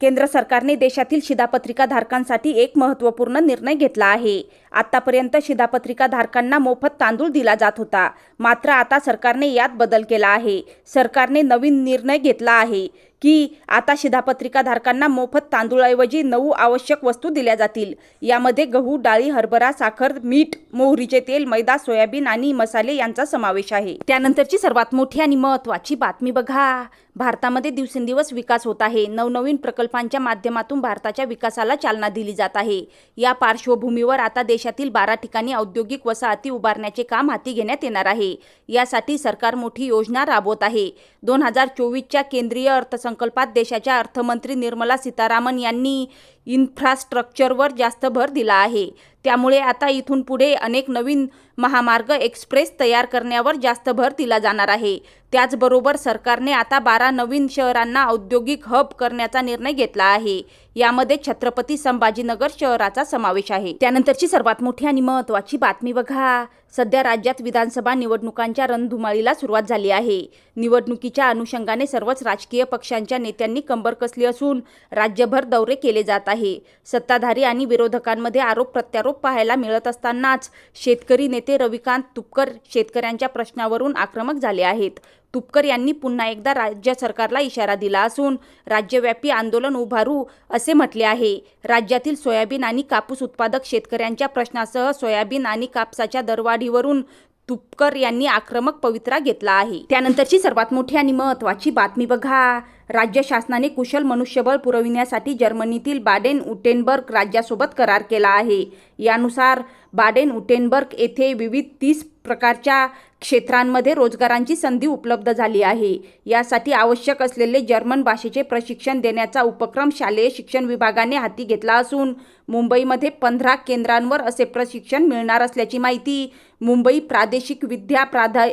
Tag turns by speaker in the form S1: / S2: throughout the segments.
S1: केंद्र सरकारने देशातील शिधापत्रिका धारकांसाठी एक महत्त्वपूर्ण निर्णय घेतला आहे. आतापर्यंत शिधापत्रिका धारकांना मोफत तांदूळ दिला जात होता. मात्र आता सरकारने यात बदल केला आहे. सरकारने नवीन निर्णय घेतला आहे. की आता शिधापत्रिका धारकांना मोफत तांदूळऐवजी नऊ आवश्यक वस्तू दिल्या जातील. यामध्ये गहू डाळी हरभरा साखर मीठ मोहरीचे तेल मैदा सोयाबीन आणि मसाले यांचा समावेश आहे. त्यानंतरची सर्वात मोठी आणि महत्त्वाची बातमी बघा. भारतामध्ये दिवसेंदिवस विकास होत आहे. नवनवीन प्रकल्पांच्या माध्यमातून भारताच्या विकासाला चालना दिली जात आहे. या पार्श्वभूमीवर आता देशातील बारा ठिकाणी औद्योगिक वसाहती उभारण्याचे काम हाती घेण्यात येणार आहे. यासाठी सरकार मोठी योजना राबवत आहे. दोन हजार चोवीसच्या केंद्रीय अर्थसंकल्पात देशाच्या अर्थमंत्री निर्मला सीतारामन यांनी इन्फ्रास्ट्रक्चरवर जास्त भर दिला आहे. त्यामुळे आता इथून पुढे अनेक नवीन महामार्ग एक्सप्रेस तयार करण्यावर जास्त भर दिला जाणार आहे. त्याचबरोबर सरकारने आता बारा नवीन शहरांना औद्योगिक हब करण्याचा निर्णय घेतला आहे. यामध्ये छत्रपती संभाजीनगर शहराचा समावेश आहे. त्यानंतरची सर्वात मोठी आणि महत्त्वाची बातमी बघा. सध्या राज्यात विधानसभा निवडणुकांच्या रणधुमाळीला सुरुवात झाली आहे. निवडणुकीच्या अनुषंगाने सर्वच राजकीय पक्षांच्या नेत्यांनी कंबर कसली असून राज्यभर दौरे केले जात आहे. सत्ताधारी आणि विरोधकांमध्ये आरोप प्रत्यारोप पाहायला मिळत असतानाच शेतकरी नेते रविकांत तुपकर शेतकऱ्यांच्या प्रश्नावरून आक्रमक झाले आहेत. तुपकर यांनी पुन्हा एकदा राज्य सरकारला इशारा दिला असून राज्यव्यापी आंदोलन उभारू असे म्हटले आहे. राज्यातील सोयाबीन आणि कापूस उत्पादक शेतकऱ्यांच्या प्रश्नासह सोयाबीन आणि कापसाच्या दरवाढीवरून तुपकर यांनी आक्रमक पवित्रा घेतला आहे. त्यानंतरची सर्वात मोठी आणि महत्त्वाची बातमी बघा. राज्य शासनाने कुशल मनुष्यबळ पुरविण्यासाठी जर्मनीतील बाडेन उटेनबर्ग राज्यासोबत करार केला आहे. यानुसार बाडेन उटेनबर्ग येथे विविध तीस प्रकारच्या क्षेत्रांमध्ये रोजगारांची संधी उपलब्ध झाली आहे. यासाठी आवश्यक असलेले जर्मन भाषेचे प्रशिक्षण देण्याचा उपक्रम शालेय शिक्षण विभागाने हाती घेतला असून मुंबईमध्ये पंधरा केंद्रांवर असे प्रशिक्षण मिळणार असल्याची माहिती मुंबई प्रादेशिक विद्या प्राधा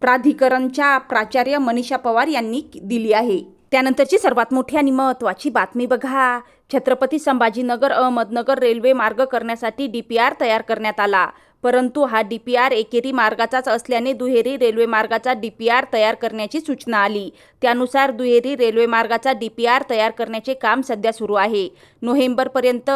S1: प्राधिकरणच्या प्राचार्य मनीषा पवार यांनी दिली आहे. त्यानंतरची सर्वात मोठी आणि महत्त्वाची बातमी बघा. छत्रपती संभाजीनगर अहमदनगर रेल्वे मार्ग करण्यासाठी डी पी आर तयार करण्यात आला. परंतु हा डी पी आर एकेरी मार्गाचाच असल्याने दुहेरी रेल्वे मार्गाचा डी पी आर तयार करण्याची सूचना आली. त्यानुसार दुहेरी रेल्वे मार्गाचा डी पी आर तयार करण्याचे काम सध्या सुरू आहे. नोव्हेंबरपर्यंत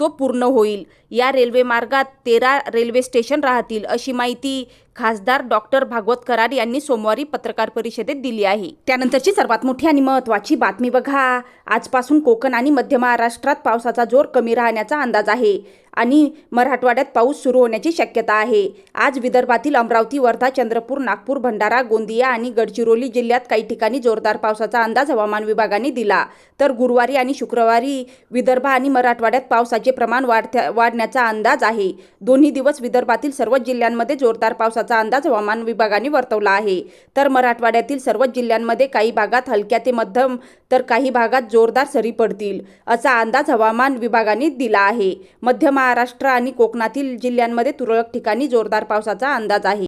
S1: तो पूर्ण होईल. या रेल्वे मार्गात तेरा रेल्वे स्टेशन राहतील अशी माहिती खासदार डॉक्टर भागवत कराड यांनी सोमवारी पत्रकार परिषदेत दिली आहे. त्यानंतरची सर्वात मोठी आणि महत्त्वाची बातमी बघा. आजपासून कोकण आणि मध्य महाराष्ट्रात पावसाचा जोर कमी राहण्याचा अंदाज आहे आणि मराठवाड्यात पाऊस सुरू होण्याची शक्यता आहे. आज विदर्भातील अमरावती वर्धा चंद्रपूर नागपूर भंडारा गोंदिया आणि गडचिरोली जिल्ह्यात काही ठिकाणी जोरदार पावसाचा अंदाज हवामान विभागाने दिला. तर गुरुवारी आणि शुक्रवारी विदर्भ आणि मराठवाड्यात पावसाचे प्रमाण वाढत्या वाढण्याचा अंदाज आहे. दोन्ही दिवस विदर्भातील सर्वच जिल्ह्यांमध्ये जोरदार पावसाचा पावसाचा अंदाज हवामान विभागाने वर्तवला आहे. तर मराठवाड्यातील सर्वच जिल्ह्यांमध्ये काही भागात हलक्या ते मध्यम तर काही भागात जोरदार सरी पडतील असा अंदाज हवामान विभागाने दिला आहे. मध्य महाराष्ट्र आणि कोकणातील जिल्ह्यांमध्ये तुरळक ठिकाणी जोरदार पावसाचा अंदाज आहे.